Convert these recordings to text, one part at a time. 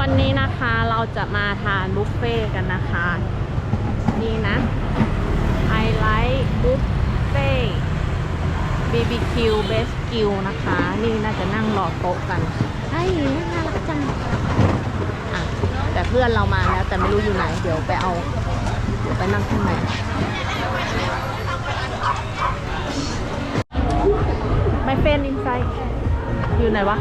วันนี้นะคะเราจะมาทานบุฟเฟ่ต์กันนะคะ นี่นะไฮไลท์บุฟเฟ่ BBQ Best g i l นะคะ นี่น่าจะนั่งรอโต๊ะกันไอ้น่ารักจังอะแต่เพื่อนเรามาแล้วแต่ไม่รู้อยู่ไหน เดี๋ยวไปเอาเดี๋ยวไปนั่งข้างในไม่เฟนอินไซด์อยู่ไหนวะ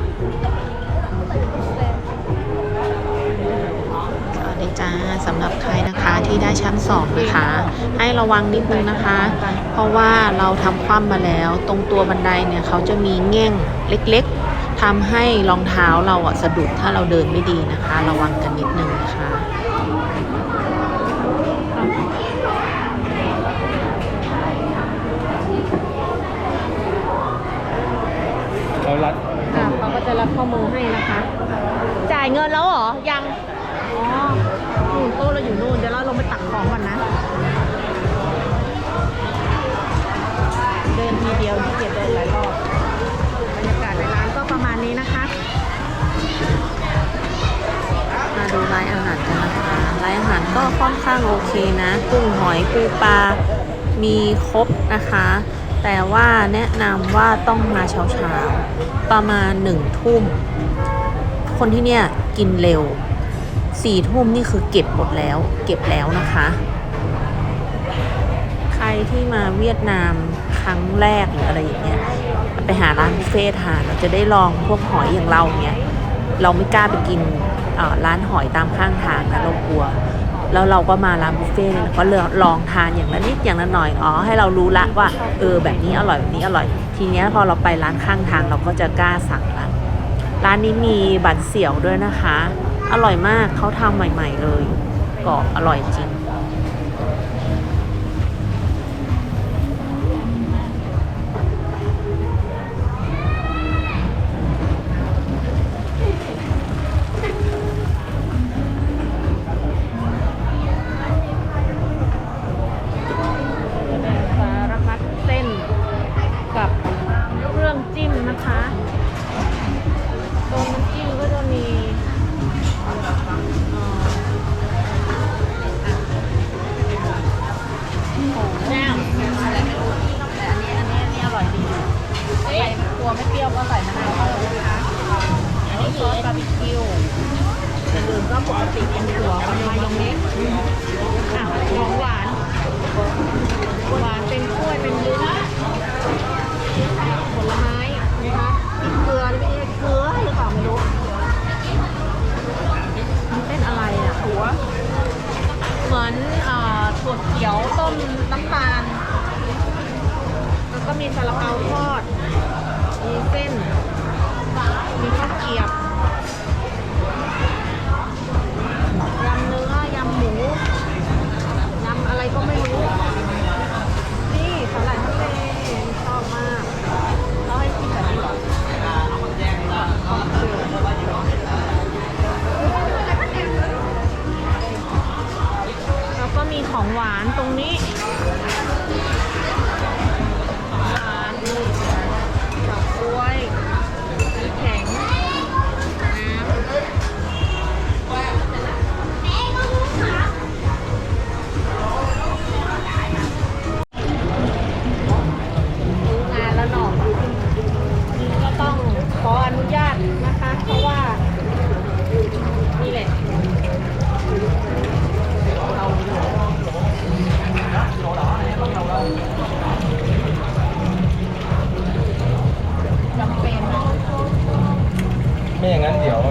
สวัสดีจ้าสำหรับใครนะคะที่ได้ชั้นสองนะคะ ให้ระวังนิดนึงนะคะ เพราะว่าเราทำคว่ำมาแล้ว ตรงตัวบันไดเนี่ยเขาจะมีแง่งเล็กๆทำให้รองเท้าเราอะสะดุดถ้าเราเดินไม่ดีนะคะ ระวังกันนิดนึงนะคะเขารัดอะเขาก็จะรับข้อมือให้นะคะ จ่ายเงินแล้วเหรอ ยัง อ๋อ นู่นโต๊ะเราอยู่นู่น เดี๋ยวเราลงไปตักของก่อนนะ เดินทีเดียวที่เกียจเดินหลายรอบบรรยากาศในร้านก็ประมาณนี้นะคะมาดูร้านอาหารกันนะคะร้านอาหารก็ค่อนข้างโอเคนะ กุ้งหอยปูปลา มีครบนะคะ แต่ว่าแนะนำว่าต้องมาเช้าๆ ประมาณหนึ่งทุ่ม คนที่เนี่ยกินเร็ว สี่ทุ่มนี่คือเก็บหมดแล้ว เก็บแล้วนะคะ ใครที่มาเวียดนามครั้งแรกหรืออะไรอย่างเงี้ยไปหาร้านบุฟเฟ่ต์ทานเราจะได้ลองพวกหอยอย่างเราเนี่ยเราไม่กล้าไปกินร้านหอยตามข้างทางนะเรากลัว แล้วเราก็มาร้านบุฟเฟ่ต์เนี่ยเราก็เลือกลองทานอย่างละนิดอย่างละหน่อยอ๋อให้เรารู้ละว่าเออแบบนี้อร่อยแบบนี้อร่อย ทีเนี้ยพอเราไปร้านข้างทางเราก็จะกล้าสั่งละร้านนี้มีบันเสี่ยวด้วยนะคะ อร่อยมากเขาทำใหม่ ๆ เลยก็อร่อยจริง สารพัดเส้นกับเครื่องจิ้มนะคะ อื่นก็ปกติเป็นถั่วกับมายองเนสอะของหวาน หวานเป็นกล้วยเป็นลิ้นผลไม้นะคะเกลือหรือไม่เกลือหรือเปล่าไม่รู้มันเป็นอะไรอะหัวเหมือนอ่อถั่วเขียวต้ม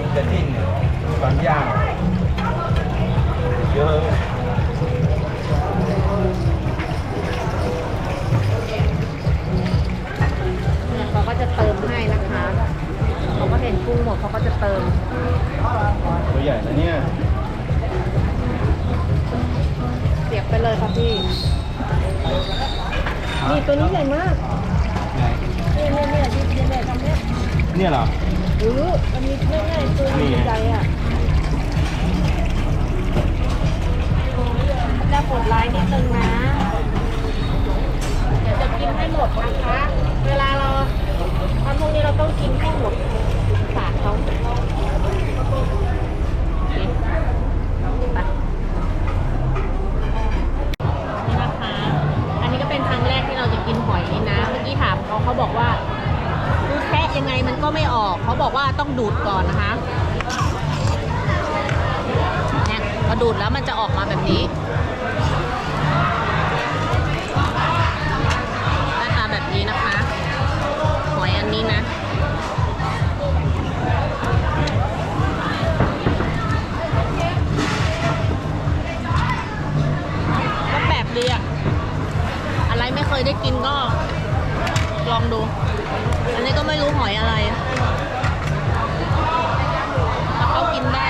มันจะดิ้นตอนย่างเยอะเนี่ยเขาก็จะเติมให้นะคะเขาก็เห็นกุ้งหมดเขาก็จะเติม ตัวใหญ่นะเนี่ย เสียบไปเลยค่ะพี่ นี่ตัวนี้ใหญ่มาก เนี่ยเนี่ยเนี่ยที่เนี่ยเนี่ยทำเนี่ยเนี่ยเหรอ หรือมันมีเรื่องไงตัวนี่ไงใหญ่อะจะกดไลค์นิดนึงนะ เดี๋ยวจะกินให้หมดนะคะ เวลาเราทำพวกนี้เราต้องกินให้หมดสารเขา บอกว่าต้องดูดก่อนนะคะเนี่ยพอดูดแล้วมันจะออกมาแบบนี้หน้าตาแบบนี้นะคะหอยอันนี้นะก็แปลกดีอะอะไรไม่เคยได้กินก็ลองดู อันนี้ก็ไม่รู้หอยอะไร ถ้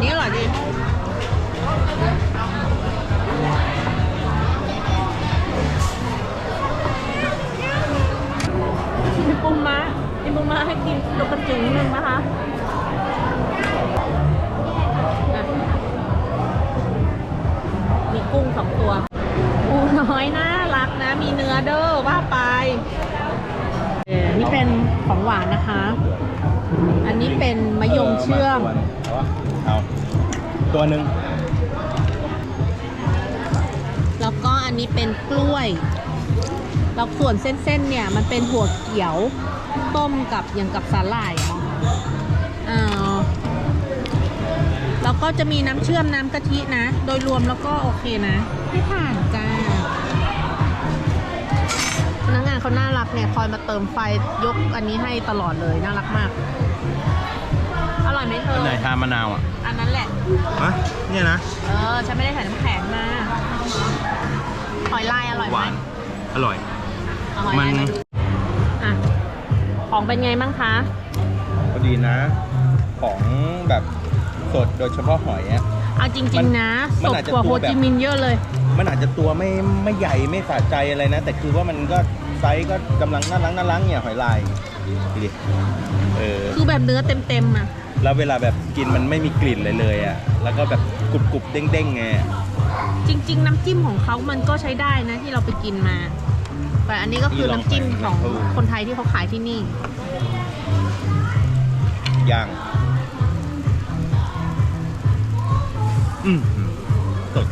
อยหอยนี่อร่อยดีมีปูม้ามีปูม้าให้กินตกกระจุงหนึ่งนะคะอะมีกุ้งสองตัวปูน้อยน่ารักนะ มีเนื้อเด้อว่าไปเออนี่เป็นของหวานนะคะ อันนี้เป็นมะยงเชื่อม ตัวหนึ่งแล้วก็อันนี้เป็นกล้วย แล้วส่วนเส้นๆเนี่ยมันเป็นหัวเขียวต้มกับอย่างกับสาหร่ายอะอ่าแล้วก็จะมีน้ำเชื่อมน้ำกะทินะ โดยรวมแล้วก็โอเคนะไม่ผ่านจ้าพนักงานเขาน่ารักเนี่ยคอยมาเติมไฟยกอันนี้ให้ตลอดเลยน่ารักมาก ร่อยไหมเธอัอนไหนทานมะนาวอะอันนั้นแหละ ฮะเนี่ยนะ เออ ฉันไม่ได้ใส่น้ำแข็งมาหอยลายอร่อยหไหมวาน อร่อย เอาหอยมันลายมาดูอะของเป็นไงบ้างคะพอดีนะ ของแบบสดโดยเฉพาะหอยอะ เอาจริง ๆ นะมัสนดอาจจะกว่าตัโฮวแบบ จิมินห์เยอะเลย มันอาจจะตัวไม่ไม่ใหญ่ไม่สะใจอะไรนะ แต่คือว่ามันก็ ไซส์ก็กำลังน่ารักน่ารักเนี่ยหอยลายดูดิเออคือแบบเนื้อเต็มๆอะแล้วเวลาแบบกินมันไม่มีกลิ่นเลยเลยอะแล้วก็แบบกรุบกรุบๆเด้งเด้งๆไงจริง ๆ น้ำจิ้มของเขามันก็ใช้ได้นะที่เราไปกินมา แต่อันนี้ก็คือน้ำจิ้มของคนไทยที่เขาขายที่นี่ย่างอืมสด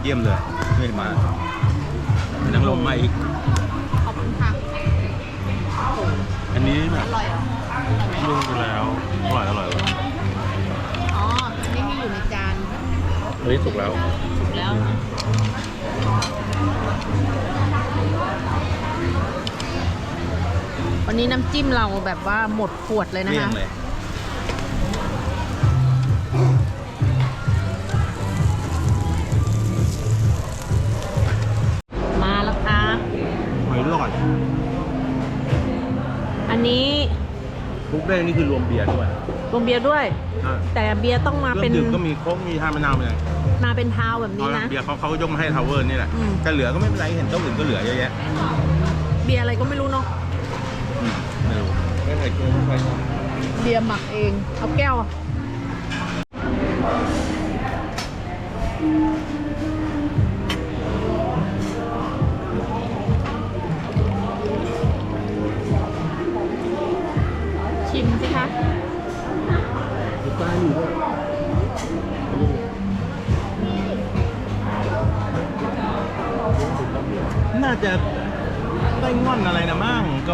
เยี่ยมเลยไม่มา นังลมมาอีก ขอบคุณค่ะอันนี้แบอบร่อยเหรอนุ่มไปแล้ว อร่อยอร่อยอ๋ออันนี้ที่อยู่ในจานเฮ้ยสุกแล้ว ถูกแล้ว วันนี้น้ำจิ้มเราแบบว่าหมดขวดเลยนะเลี่ยคะงเลย ทุกเด้งนี่คือรวมเบียร์ด้วยรวมเบียร์ด้วย อ่าแต่เบียร์ต้องมาเครื่เป็อนงดื่มก็มีโค้กมีทานมะนาวไปเลยมาเป็นเท้าแบบเอานี้ละนะเบียร์เขาเขายกมาให้ทาวเวอร์นี่แหละอืม แต่เหลือก็ไม่เป็นไรเห็นโต๊ะอื่นก็เหลือเยอะแยะเบียร์อะไรก็ไม่รู้เนาะอืมไม่รู้ไม่เคยกินไม่เคยกินเบียร์หมักเอง เอาแก้วอะ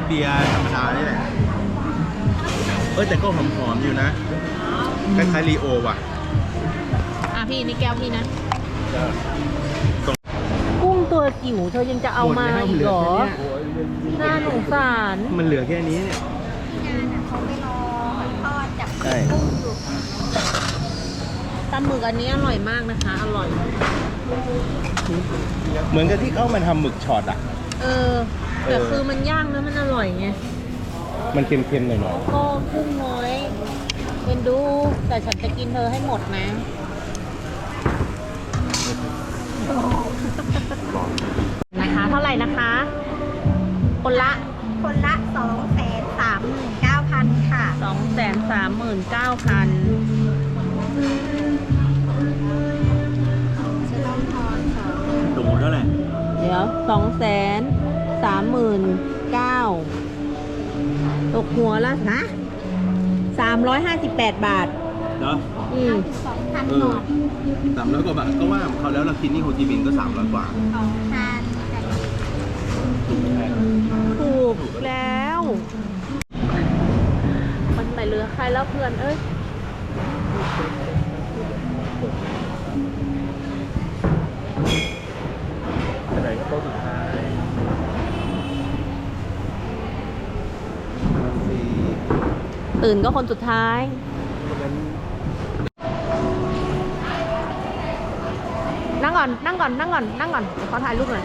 เบียร์ธรรมดานี่แหละ เออแต่ก็หอมๆอยู่นะคล้ายๆรีโอว่ะ อะพี่นี่แก้วพี่นะ กุ้งตัวจิ๋วเธอยังจะเอามาอีกเหรอ น่าสงสาร มันเหลือแค่นี้เนี่ยใช่ปลาหมึกอันนี้อร่อยมากนะคะ อร่อย เหมือนกับที่เขามาทำหมึกช็อตอะ เออ แต่เออคือมันย่างแล้วมันอร่อยไงมันเค็มๆหน่อยก็กุ้งน้อยเป็นดู แต่ฉันจะกินเธอให้หมดนะๆนะคะ เท่าไหร่นะคะ คนละคนละสองแสนสามหมื่นเก้าพันค่ะสองแสนสามหมื่นเก้าพันชื่อน้องพรค่ะดูเท่าไหร่ เดี๋ยวสองแสน สามหมื่นเก้าตกหัวละฮะสามร้อยห้าสิบแปดบาท เนาะอืมสองพันเอก่ออนสามร้อยกว่าบาทก็ว่าเขาแล้วเราคิดนี่โฮจิมินห์ก็สามร้อยกว่าสองพันแต่ถูกแล้วมันไปเรือใครแล้วเพื่อนเอ้ยอะไรโต๊ะสุดท้ายสี่ ตื่นก็คนสุดท้าย นั่งก่อน นั่งก่อน นั่งก่อน นั่งก่อนขอถ่ายรูปหน่อย